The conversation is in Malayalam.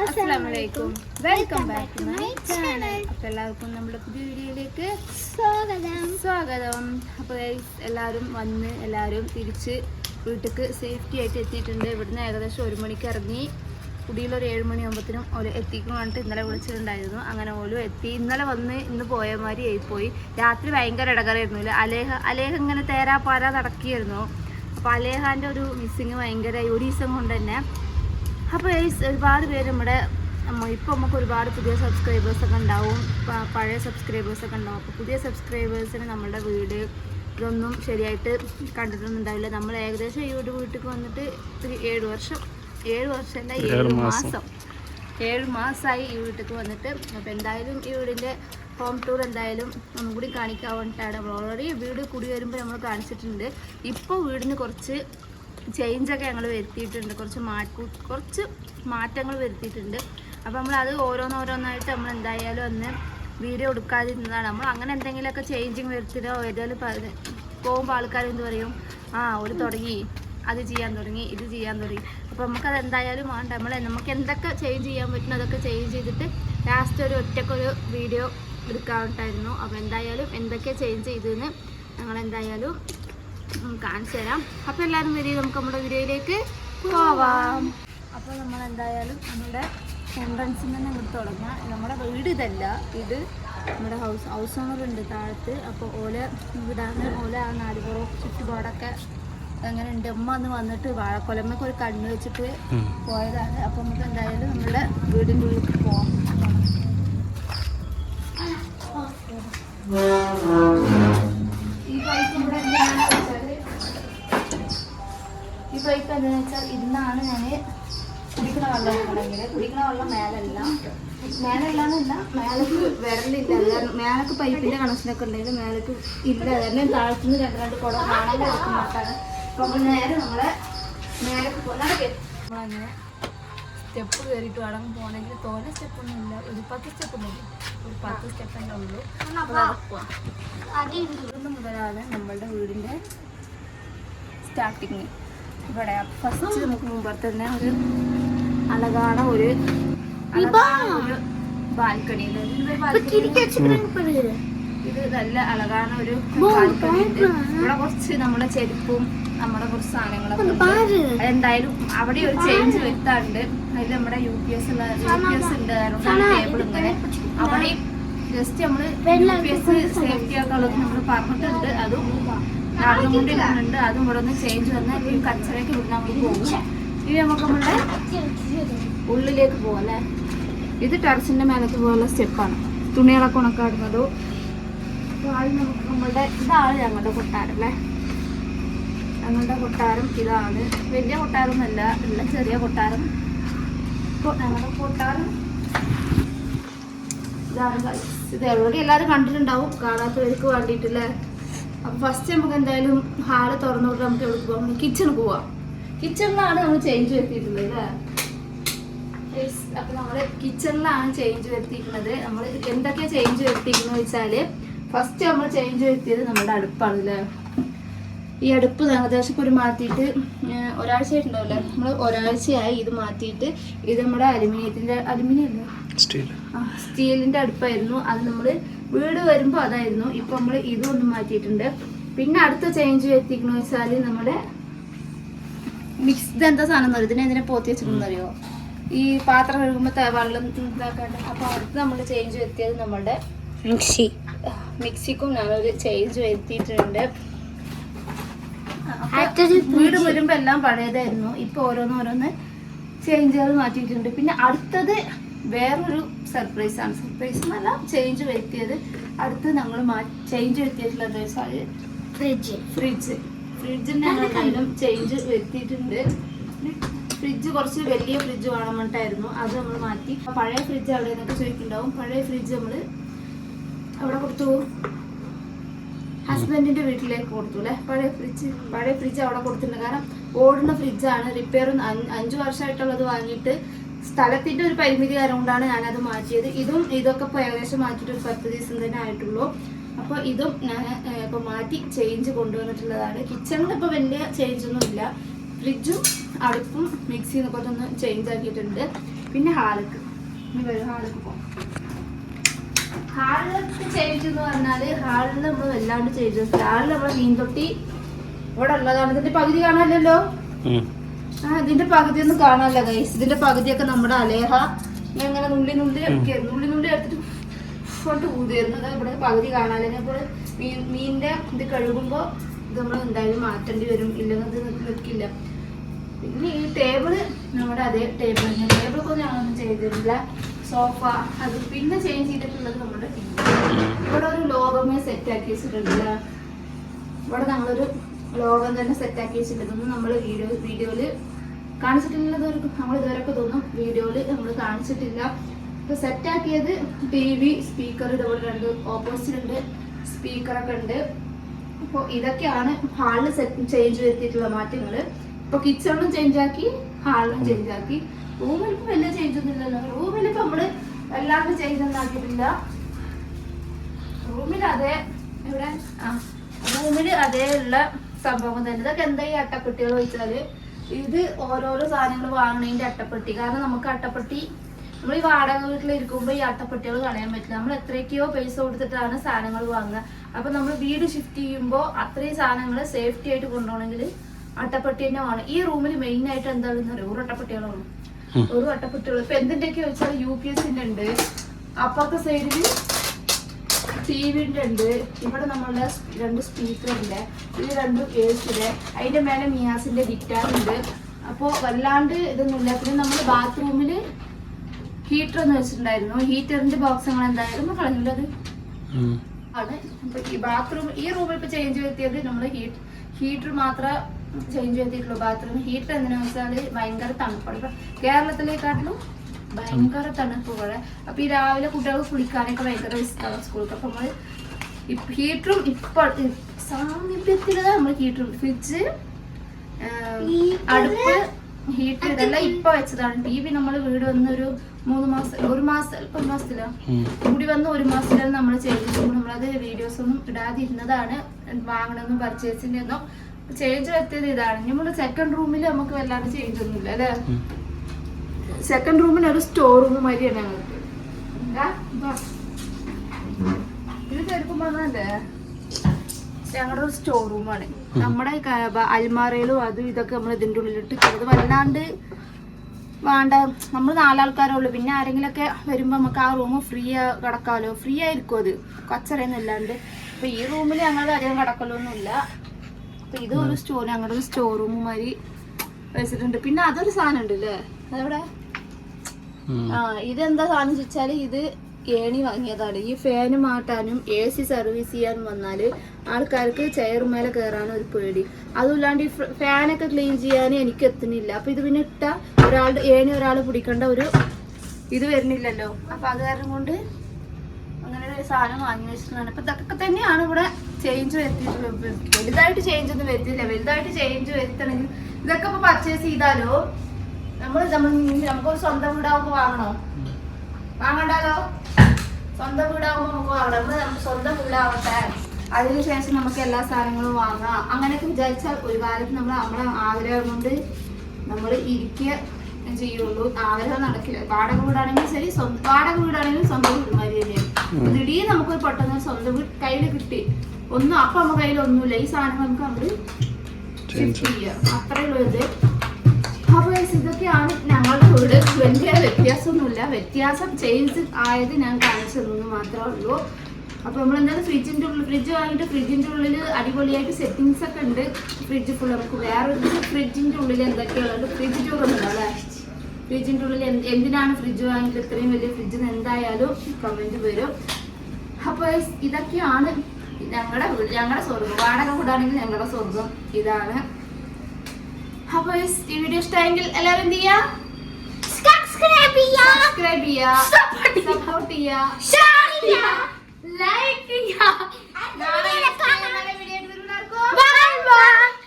അസ്സലാമലൈക്കും. Welcome back to my channel അപ്പോൾ എല്ലാവർക്കും നമ്മുടെ പുതിയ വീഡിയോയിലേക്ക് സ്വാഗതം. സ്വാഗതം. അപ്പോൾ എല്ലാവരും വന്ന് എല്ലാവരും തിരിച്ച് വീട്ടിലേക്ക് സേഫ്റ്റി ആയിട്ട് എത്തിയിട്ടുണ്ട്. ഇവിടുന്ന് ഏകദേശം ഒരു മണിക്ക് ഇറങ്ങി. കുടിയിലൊരു ഏഴ് മണിയാകുമ്പോഴത്തേനും ഓൽ എത്തിക്കും പറഞ്ഞിട്ട് ഇന്നലെ വിളിച്ചിട്ടുണ്ടായിരുന്നു. അങ്ങനെ ഓലും എത്തി. ഇന്നലെ വന്ന് ഇന്ന് പോയ മാതിരി ആയിപ്പോയി. രാത്രി ഭയങ്കര ഇടകറായിരുന്നു ഇല്ല അലേഹ അലേഹ ഇങ്ങനെ തേരാ പാരാ നടക്കിയായിരുന്നു അപ്പോൾ അലേഹാന്റെ ഒരു മിസ്സിങ് ഭയങ്കര ഒരു ദിവസം കൊണ്ട് തന്നെ അപ്പോൾ ഒരുപാട് പേര് നമ്മുടെ ഇപ്പോൾ നമുക്ക് ഒരുപാട് പുതിയ സബ്സ്ക്രൈബേഴ്സ് ഒക്കെ ഉണ്ടാവും. പഴയ സബ്സ്ക്രൈബേഴ്സ് ഒക്കെ ഉണ്ടാവും. അപ്പോൾ പുതിയ സബ്സ്ക്രൈബേഴ്സിന് നമ്മുടെ വീട് ഇതൊന്നും ശരിയായിട്ട് കണ്ടിട്ടൊന്നും ഉണ്ടാവില്ല. നമ്മൾ ഏകദേശം ഈ ഒരു വീട്ടിൽ വന്നിട്ട് ഏഴ് വർഷം ഏഴ് വർഷമല്ല ഏഴ് മാസം. ഏഴ് മാസമായി ഈ വീട്ടിൽ വന്നിട്ട്. അപ്പോൾ എന്തായാലും ഈ വീടിന്റെ ഹോം ടൂർ എന്തായാലും ഒന്നും കൂടി കാണിക്കാൻ വേണ്ടിയിട്ടാണ് നമ്മൾ ഓൾറെഡി വീട് കുടി വരുമ്പോൾ നമ്മൾ കാണിച്ചിട്ടുണ്ട്. ഇപ്പോൾ വീടിന് കുറച്ച് ചേഞ്ചൊക്കെ ഞങ്ങൾ വരുത്തിയിട്ടുണ്ട്. കുറച്ച് മാറ്റു കുറച്ച് മാറ്റങ്ങൾ വരുത്തിയിട്ടുണ്ട്. അപ്പോൾ നമ്മൾ അത് ഓരോന്നോരോന്നായിട്ട് നമ്മൾ എന്തായാലും ഒന്ന് വീഡിയോ എടുക്കാതിരുന്നതാണ്. നമ്മൾ അങ്ങനെ എന്തെങ്കിലുമൊക്കെ ചേഞ്ചിങ് വരുത്തിയോ ഏതായാലും പോകുമ്പോൾ ആൾക്കാർ എന്ത് പറയും? ആ ഒരു തുടങ്ങി. അത് ചെയ്യാൻ തുടങ്ങി. ഇത് ചെയ്യാൻ തുടങ്ങി. അപ്പോൾ നമുക്കത് എന്തായാലും വേണ്ട. നമ്മൾ നമുക്ക് എന്തൊക്കെ ചേഞ്ച് ചെയ്യാൻ പറ്റുന്നു അതൊക്കെ ചേഞ്ച് ചെയ്തിട്ട് ലാസ്റ്റ് ഒരു ഒറ്റക്കൊരു വീഡിയോ എടുക്കാറുണ്ടായിരുന്നു അപ്പോൾ എന്തായാലും എന്തൊക്കെ ചേഞ്ച് ചെയ്തെന്ന് ഞങ്ങൾ എന്തായാലും കാണിച്ചു തരാം. അപ്പോൾ എല്ലാവരും വരി നമുക്ക് നമ്മുടെ വീഡിയോയിലേക്ക് പോവാം. അപ്പോൾ നമ്മൾ എന്തായാലും നമ്മുടെ എൻട്രൻസിൽ നിന്ന് ഇങ്ങോട്ട് തുടങ്ങാം. നമ്മുടെ വീട് ഇതല്ല. ഇത് നമ്മുടെ ഹൗസ് ഹൗസ് ഓണറുണ്ട് താഴത്ത്. അപ്പോൾ ഓല വീടാണ് ഓല ആ നാലുപുറം ചുറ്റുപാടൊക്കെ അങ്ങനെ ഉണ്ട്. അമ്മ അന്ന് വന്നിട്ട് വാഴക്കൊലമ്മക്ക് ഒരു കണ്ണ് വെച്ചിട്ട് പോയതാണ്. അപ്പോൾ നമുക്ക് എന്തായാലും നമ്മുടെ വീടിന്റെ ഉള്ളിൽ പോവാം. ഈ പൈപ്പ് എന്താണെന്ന് വെച്ചാൽ ഇന്നാണ് ഞാൻ കുടിക്കുന്ന വെള്ളം ഉണ്ടെങ്കിൽ കുടിക്കുന്ന വെള്ളം മേലല്ല. മേലല്ലാന്നല്ല മേലക്ക് വിരലില്ല. മേലക്ക് പൈപ്പിന്റെ കണക്ഷനൊക്കെ ഉണ്ടെങ്കിൽ മേലക്ക് ഇല്ല. തന്നെ താഴത്തുനിന്ന് രണ്ട് രണ്ട് കുടം കാണാൻ എടുക്കുമ്പോഴാണ് അപ്പോൾ നമ്മൾ നേരെ നമ്മളെ മേലക്ക് പോകുന്ന നമ്മളങ്ങനെ സ്റ്റെപ്പ് കയറിയിട്ട് വേണം പോകണമെങ്കിൽ തോനെ സ്റ്റെപ്പൊന്നും ഇല്ല ഒരു പത്ത് സ്റ്റെപ്പ് മതി. ഒരു പത്ത് സ്റ്റെപ്പിന്റെ ഉള്ളൂ. ഇവിടുന്ന് മുതലാണ് നമ്മളുടെ വീടിന്റെ സ്റ്റാർട്ടിങ് ഇവിടെ ഫസ്റ്റ് നമുക്ക് മുമ്പ് തന്നെ ഒരു അളകാണ ഒരു ബാൽക്കണി. ഇത് നല്ല അളകാണ ഒരു ബാൽക്കണി ഇവിടെ കുറച്ച് നമ്മുടെ ചെരുപ്പും നമ്മുടെ കുറച്ച് സാധനങ്ങളൊക്കെ എന്തായാലും അവിടെ ഒരു ചേഞ്ച് വരുത്താറുണ്ട്. അതിൽ നമ്മുടെ യു പി എസ് ഉള്ള യു പി എസ് ഉണ്ട്. ടേബിൾ ഇങ്ങനെ. അവിടെ ജസ്റ്റ് നമ്മൾ യു പി എസ് സേഫ്റ്റി ആക്കാനുള്ളത് നമ്മൾ പറഞ്ഞിട്ടുണ്ട്. അതും നടന്നുകൊണ്ടിരിക്കുന്നുണ്ട് അതും ഇവിടെ ഒന്ന് ചേഞ്ച് വന്ന് ഈ കച്ചറയ്ക്ക് ഇവിടെ നമ്മൾ പോകും. ഇനി നമുക്ക് നമ്മുടെ ഉള്ളിലേക്ക് പോകാം അല്ലേ? ഇത് ടെറസിന്റെ മേലേക്ക് പോകാനുള്ള സ്റ്റെപ്പാണ് തുണികളൊക്കെ ഉണക്കാടുന്നതോ നമുക്ക് നമ്മളുടെ ഇതാണ് ഞങ്ങളുടെ കൊട്ടാരം അല്ലേ? ഞങ്ങളുടെ കൊട്ടാരം ഇതാണ്. വലിയ കൊട്ടാരമൊന്നുമല്ല ഉള്ള ചെറിയ കൊട്ടാരം. ഞങ്ങളുടെ കൊട്ടാരം ഇതാണ്. ഇത് എവിടെ എല്ലാവരും കണ്ടിട്ടുണ്ടാവും. കാണാത്തവർക്ക് വേണ്ടിയിട്ടില്ലേ അപ്പൊ ഫസ്റ്റ് നമുക്ക് എന്തായാലും ഹാൾ തുറന്നുകൊണ്ട് നമുക്ക് എവിടെ പോകാം കിച്ചണിൽ പോവാം. കിച്ചണിലാണ് നമ്മൾ ചേഞ്ച് വരുത്തിയിട്ടുള്ളത് അല്ലേ? അപ്പോൾ അപ്പൊ നമ്മൾ കിച്ചണിലാണ് ചേഞ്ച് വരുത്തിയിരിക്കുന്നത് നമ്മൾ എന്തൊക്കെയാ ചേഞ്ച് വരുത്തിയിരിക്കുന്നത് വെച്ചാൽ ഫസ്റ്റ് നമ്മൾ ചേഞ്ച് വരുത്തിയത് നമ്മുടെ അടുപ്പാണ് അല്ലേ? ഈ അടുപ്പ് ഏകദേശം ഒരു മാറ്റിയിട്ട് ഒരാഴ്ചയായിട്ടുണ്ടാവില്ല. ഒരാഴ്ച ആയിട്ടുണ്ടാവില്ലേ നമ്മൾ ഒരാഴ്ചയായി ഇത് മാറ്റിയിട്ട് ഇത് നമ്മുടെ അലുമിനിയത്തിന്റെ അലുമിനിയം സ്റ്റീലിന്റെ സ്റ്റീൽ ആ, സ്റ്റീലിന്റെ അടുപ്പായിരുന്നു. അത് നമ്മൾ വീട് വരുമ്പോൾ അതായിരുന്നു. ഇപ്പൊ നമ്മൾ ഇതൊന്നും മാറ്റിയിട്ടുണ്ട്. പിന്നെ അടുത്ത ചേഞ്ച് വരുത്തിക്കണമെന്ന് വെച്ചാൽ നമ്മുടെ മിക്സ് ഇത് എന്താ സാധനം എന്ന് ഇതിനെ എന്തിനാ പോത്തി വെച്ചിട്ടുണ്ടെന്ന് അറിയോ? ഈ പാത്രം കഴുകുമ്പോൾ വെള്ളം ഇതാക്കാണ്ട്. അപ്പൊ അടുത്ത് നമ്മൾ ചേഞ്ച് വരുത്തിയത് നമ്മുടെ മിക്സി. മിക്സിക്കും ഞങ്ങളൊരു ചേഞ്ച് വരുത്തിയിട്ടുണ്ട്. വീട് വരുമ്പോ എല്ലാം പഴയതായിരുന്നു. ഇപ്പൊ ഓരോന്ന് ഓരോന്ന് ചേഞ്ചുകൾ മാറ്റിയിട്ടുണ്ട്. പിന്നെ അടുത്തത് വേറൊരു സർപ്രൈസ് ആണ്. സർപ്രൈസ് എന്നല്ല ചേഞ്ച് വരുത്തിയത്. അടുത്ത് ഞങ്ങൾ ചേഞ്ച് വരുത്തിയിട്ടുള്ളത് വെച്ചാൽ ഫ്രിഡ്ജ് ഫ്രിഡ്ജ് ഫ്രിഡ്ജിന്റെ ആണെങ്കിലും ചേഞ്ച് വരുത്തിയിട്ടുണ്ട്. ഫ്രിഡ്ജ് കുറച്ച് വലിയ ഫ്രിഡ്ജ് വേണം പറഞ്ഞിട്ടായിരുന്നു. അത് നമ്മൾ മാറ്റി. പഴയ ഫ്രിഡ്ജ് അവിടെ നിന്നൊക്കെ ചോദിക്കുന്നുണ്ടാവും. പഴയ ഫ്രിഡ്ജ് നമ്മൾ അവിടെ കൊടുത്തു. ഹസ്ബൻഡിന്റെ വീട്ടിലേക്ക് കൊടുത്തു അല്ലെ? പഴയ ഫ്രിഡ്ജ് പഴയ ഫ്രിഡ്ജ് അവിടെ കൊടുത്തിട്ടുണ്ട്. കാരണം ഓടുന്ന ഫ്രിഡ്ജാണ് റിപ്പയർ അഞ്ചു വർഷമായിട്ടുള്ളത് വാങ്ങിയിട്ട് സ്ഥലത്തിന്റെ ഒരു പരിമിതി കാരണം കൊണ്ടാണ് ഞാനത് മാറ്റിയത്. ഇതും ഇതൊക്കെ ഇപ്പൊ ഏകദേശം മാറ്റിയിട്ട് ഒരു പത്ത് ദിവസം തന്നെ ആയിട്ടുള്ളൂ. അപ്പോൾ ഇതും ഞാൻ ഇപ്പൊ മാറ്റി ചേഞ്ച് കൊണ്ടുവന്നിട്ടുള്ളതാണ്. കിച്ചണിൽ ഇപ്പൊ വലിയ ചേഞ്ച് ഒന്നും ഇല്ല. ഫ്രിഡ്ജും അടുപ്പും മിക്സിയും ഒക്കെ ഒന്ന് ചേഞ്ച് ആക്കിയിട്ടുണ്ട്. പിന്നെ ഹാൾക്ക് ഇനി വരും ഹാൾക്ക് പോകാം ഹാളിലൊക്കെ ചേഞ്ച് എന്ന് പറഞ്ഞാൽ ഹാളിൽ നമ്മൾ വല്ലാണ്ട് ചേഞ്ച് ഹാളിൽ നമ്മളെ മീൻ തൊട്ടി ഇവിടെ ഉള്ളതാണ്. ഇതിന്റെ പകുതി കാണാനല്ലോ ആ ഇതിന്റെ പകുതി ഒന്നും കാണാനല്ല ഗൈസ് ഇതിന്റെ പകുതിയൊക്കെ നമ്മുടെ അലേഹ. ഞാൻ ഇങ്ങനെ നുള്ളി നുള്ളി ഒക്കെ നുള്ളി നുള്ളി എടുത്തിട്ട് കൊണ്ട് ഊതിയിരുന്നത് ഇവിടെ പകുതി കാണാനല്ലേ. അപ്പോൾ മീൻ മീനിന്റെ ഇത് കഴുകുമ്പോ ഇത് നമ്മൾ എന്തായാലും മാറ്റേണ്ടി വരും. ഇല്ലെങ്കിൽ ഇത് നിൽക്കില്ല പിന്നെ ഈ ടേബിൾ നമ്മുടെ അതേ ടേബിൾ ടേബിളൊക്കെ ഞങ്ങളൊന്നും ചെയ്തിട്ടില്ല. സോഫ അത് പിന്നെ ചേഞ്ച് ചെയ്തിട്ടുള്ളത് നമ്മുടെ. ഇവിടെ ഒരു ലോകമേ സെറ്റ് ആക്കി വെച്ചിട്ടുണ്ട് ഇവിടെ നമ്മളൊരു ലോകം തന്നെ സെറ്റ് ആക്കി വെച്ചിട്ടുണ്ട് നമ്മൾ വീഡിയോ വീഡിയോയിൽ കാണിച്ചിട്ടില്ലത് നമ്മൾ ഇതുവരെയൊക്കെ തോന്നും വീഡിയോയിൽ നമ്മൾ കാണിച്ചിട്ടില്ല. ഇപ്പൊ സെറ്റ് ആക്കിയത് ടി വി സ്പീക്കർ ഇതുപോലെ രണ്ട് ഓപ്പോസിറ്റ് ഉണ്ട് സ്പീക്കറൊക്കെ ഉണ്ട്. അപ്പോൾ ഇതൊക്കെയാണ് ഹാളിൽ സെറ്റ് ചേഞ്ച് വരുത്തിയിട്ടുള്ള മാറ്റങ്ങൾ ഇപ്പൊ കിച്ചണിലും ചേഞ്ച് ആക്കി ഹാളിലും ചേഞ്ച് ആക്കി. റൂമിൽ വലിയ ചേഞ്ച് ഒന്നും ഇല്ലല്ലോ റൂമിൽ ഇപ്പൊ നമ്മൾ എല്ലാവർക്കും ചേഞ്ച് റൂമിൽ അതേ ഇവിടെ ആ റൂമിൽ അതേ ഉള്ള സംഭവം തന്നെ. ഇതൊക്കെ എന്താ ഈ അട്ടപ്പെട്ടികൾ വെച്ചാൽ ഇത് ഓരോരോ സാധനങ്ങൾ വാങ്ങണതിന്റെ അട്ടപ്പെട്ടി. കാരണം നമുക്ക് അട്ടപ്പെട്ടി നമ്മൾ ഈ വാടക വീട്ടിൽ ഇരിക്കുമ്പോൾ ഈ അട്ടപ്പെട്ടികൾ കളയാൻ പറ്റില്ല. നമ്മൾ എത്രയൊക്കെയോ പൈസ കൊടുത്തിട്ടാണ് സാധനങ്ങൾ വാങ്ങുക. അപ്പൊ നമ്മൾ വീട് ഷിഫ്റ്റ് ചെയ്യുമ്പോൾ അത്രയും സാധനങ്ങൾ സേഫ്റ്റി ആയിട്ട് കൊണ്ടുപോകണമെങ്കിൽ അട്ടപ്പെട്ടി തന്നെ വേണം. ഈ റൂമിൽ മെയിൻ ആയിട്ട് എന്താണെന്ന് അറിയാം? ഒരു അട്ടപ്പെട്ടികളാണ്. ഒരു വട്ടപ്പുറ്റുള്ള ഇപ്പൊ എന്തിന്റെയൊക്കെ വെച്ചാൽ യു പി എസിന്റെ ഉണ്ട്. അപ്പുറത്തെ സൈഡിൽ ടി വിന്റെ ഉണ്ട്. ഇവിടെ നമ്മളുടെ രണ്ട് സ്പീക്കറിന്റെ ഇത് രണ്ടും സിയുടെ അതിന്റെ മേലെ മിയാസിന്റെ ഗിറ്റാർ ഉണ്ട്. അപ്പോൾ വല്ലാണ്ട് ഇതൊന്നുമില്ല. പിന്നെ നമ്മൾ ബാത്റൂമിൽ ഹീറ്റർ ഒന്ന് വെച്ചിട്ടുണ്ടായിരുന്നു. ഹീറ്ററിന്റെ ബോക്സ് ഞങ്ങൾ എന്തായാലും കളഞ്ഞുള്ളത് ആണ്. അപ്പൊ ഈ ബാത്റൂം ഈ റൂമിൽ ഇപ്പൊ ചേഞ്ച് വരുത്തിയത് നമ്മൾ ഹീറ്റർ മാത്രമേ ചേഞ്ച് ചെയ്തിട്ടുള്ളൂ. ബാത്റൂം ഹീറ്റർ എന്തിനാന്ന് വെച്ചാൽ ഭയങ്കര തണുപ്പാണ്. ഇപ്പൊ കേരളത്തിലേക്കാട്ടിലും ഭയങ്കര തണുപ്പുകളെ അപ്പൊ ഈ രാവിലെ കുട്ടികൾക്ക് കുളിക്കാനൊക്കെ ഭയങ്കര ഇഷ്ടമാണ് സ്കൂളിൽ അപ്പൊ നമ്മൾ ഹീറ്ററും ഇപ്പൊ സാമീപ്യത്തിൽ നമ്മൾ ഹീറ്ററും ഫ്രിഡ്ജ് അടുപ്പ് ഹീറ്റർ ഇതെല്ലാം ഇപ്പൊ വെച്ചതാണ്. ടി വി നമ്മൾ വീട് വന്ന് ഒരു മൂന്ന് മാസം ഒരു മാസം ഒരു മാസത്തിലോ. കൂടി വന്ന് ഒരു മാസത്തിലാണ് നമ്മൾ ചെയ്തിട്ടുണ്ട് നമ്മളത് വീഡിയോസ് ഒന്നും ഇടാതിരുന്നതാണ് വാങ്ങണമെന്നും പർച്ചേസിന്റെ ഒന്നും ചേഞ്ച് വരുത്തിയത് ഇതാണ്. നമ്മൾ സെക്കൻഡ് റൂമിൽ നമുക്ക് വല്ലാണ്ട് ചേഞ്ച് ഒന്നുമില്ല അല്ലേ? സെക്കൻഡ് റൂമിന് ഒരു സ്റ്റോർ റൂം മാതിരിയാണ് ഞങ്ങൾക്ക് ഇതാ, പറഞ്ഞല്ലേ ഞങ്ങളുടെ ഒരു സ്റ്റോർ റൂമാണ് നമ്മുടെ അൽമാറയിലും അതും ഇതൊക്കെ നമ്മൾ ഇതിന്റെ ഉള്ളിലിട്ട് അത് വല്ലാണ്ട് വേണ്ട നമ്മൾ നാലാൾക്കാരേ ഉള്ളൂ. പിന്നെ ആരെങ്കിലൊക്കെ വരുമ്പോൾ നമുക്ക് ആ റൂം ഫ്രീ കിടക്കാമല്ലോ ഫ്രീ ആയിരിക്കും അത്. കച്ചറയൊന്നും ഇല്ലാണ്ട് അപ്പോൾ ഈ റൂമിൽ ഞങ്ങൾ അധികം കിടക്കലൊന്നുമില്ല. അപ്പൊ ഇത് ഒരു സ്റ്റോർ ഞങ്ങളുടെ ഒരു സ്റ്റോർ റൂം മാതിരി വെച്ചിട്ടുണ്ട്. പിന്നെ അതൊരു സാധനം ഉണ്ട് അല്ലേ അതെവിടെ ആ ഇതെന്താ സാധനം ചോദിച്ചാൽ ഇത് ഏണി വാങ്ങിയതാണ്. ഈ ഫാന് മാറ്റാനും എ സി സർവീസ് ചെയ്യാനും വന്നാൽ ആൾക്കാർക്ക് ചെയറുമേലെ കയറാനും ഒരു പേടി. അതുമില്ലാണ്ട് ഈ ഫാനൊക്കെ ക്ലീൻ ചെയ്യാനും എനിക്ക് എത്തുന്നില്ല. അപ്പൊ ഇത് പിന്നെ ഇട്ട ഒരാളുടെ ഏണി ഒരാൾ പിടിക്കേണ്ട ഒരു ഇത് വരുന്നില്ലല്ലോ. അപ്പൊ അത് കാരണം കൊണ്ട് അങ്ങനെ ഒരു സാധനം വാങ്ങി വെച്ചിട്ടുണ്ടാണ് അപ്പൊ ഇതൊക്കെ തന്നെയാണ് ഇവിടെ ചേഞ്ച് വലുതായിട്ട് ചേഞ്ച് ഒന്നും വരുത്തില്ല വലുതായിട്ട് ചേഞ്ച് വരുത്തണമെങ്കിൽ ഇതൊക്കെ ഇപ്പൊ പർച്ചേസ് ചെയ്താലോ? നമ്മൾ നമ്മൾ നമുക്കൊരു സ്വന്തം വീടാവുമ്പോ വാങ്ങണോ? വാങ്ങണ്ടാലോ? സ്വന്തം വീടാവുമ്പോ നമുക്ക് വാങ്ങണം. നമ്മൾ നമ്മ സ്വന്തം വീടാവട്ടെ. അതിനുശേഷം നമുക്ക് എല്ലാ സാധനങ്ങളും വാങ്ങാം. അങ്ങനെയൊക്കെ വിചാരിച്ചാൽ ഒരു കാലത്ത് നമ്മൾ നമ്മളെ ആഗ്രഹം കൊണ്ട് നമ്മൾ ഇരിക്കുക ചെയ്യുള്ളൂ. ആഗ്രഹം നടക്കില്ല. വാടക വീടാണെങ്കിലും ശരി സ്വന്തം വാടക വീടാണെങ്കിലും സ്വന്തം വീട് പെട്ടെന്ന് സ്വന്തം കയ്യിൽ കിട്ടി. ഒന്നും അപ്പൊ നമ്മ കയ്യിൽ ഒന്നുമില്ല. ഈ സാധനം നമുക്ക് അവർ ഷിഫ്റ്റ് ചെയ്യാം. അത്രേ ഉള്ളൂ ഇത്. അപ്പൊ ഇതൊക്കെയാണ് ഞങ്ങളുടെ വീട്. വലിയ വ്യത്യാസമൊന്നുമില്ല. വ്യത്യാസം ചേഞ്ച് ആയത് ഞാൻ കാണിച്ചു തന്നു മാത്രമേ ഉള്ളൂ. അപ്പൊ നമ്മൾ എന്തായാലും ഫ്രിഡ്ജിന്റെ ഉള്ളിൽ ഫ്രിഡ്ജ് വാങ്ങിയിട്ട് ഫ്രിഡ്ജിന്റെ ഉള്ളിൽ അടിപൊളിയായിട്ട് സെറ്റിങ്സ് ഒക്കെ ഉണ്ട്. ഫ്രിഡ്ജ് ഫുൾ നമുക്ക് വേറെ ഫ്രിഡ്ജിന്റെ ഉള്ളിൽ എന്തൊക്കെയുള്ളത് ഫ്രിഡ്ജ് ടൂർ ഉണ്ടല്ലോ അല്ലേ? ഫ്രിഡ്ജിന്റെ ഉള്ളിൽ എന്തിനാണ് ഫ്രിഡ്ജ് വാങ്ങിയിട്ട് ഇത്രയും വലിയ ഫ്രിഡ്ജിന് എന്തായാലും കമന്റ് വരും. അപ്പൊ ഇതൊക്കെയാണ് ഞങ്ങളുടെ വീട് ഞങ്ങളുടെ സ്വർഗം വാടക കൂടാണെങ്കിൽ ഞങ്ങളുടെ സ്വർഗം ഇതാണ്. അപ്പൊ ഈ വീഡിയോ ഇഷ്ടമായെങ്കിൽ എല്ലാവരും എന്ത് ചെയ്യാ? സബ്സ്ക്രൈബ് ചെയ്യാ. സബ്സ്ക്രൈബ് ചെയ്യാ. സപ്പോർട്ട് ചെയ്യാ. ഷെയർ ചെയ്യാ. ലൈക്ക് ചെയ്യാ. നാളെ വീഡിയോ ബൈ ബൈ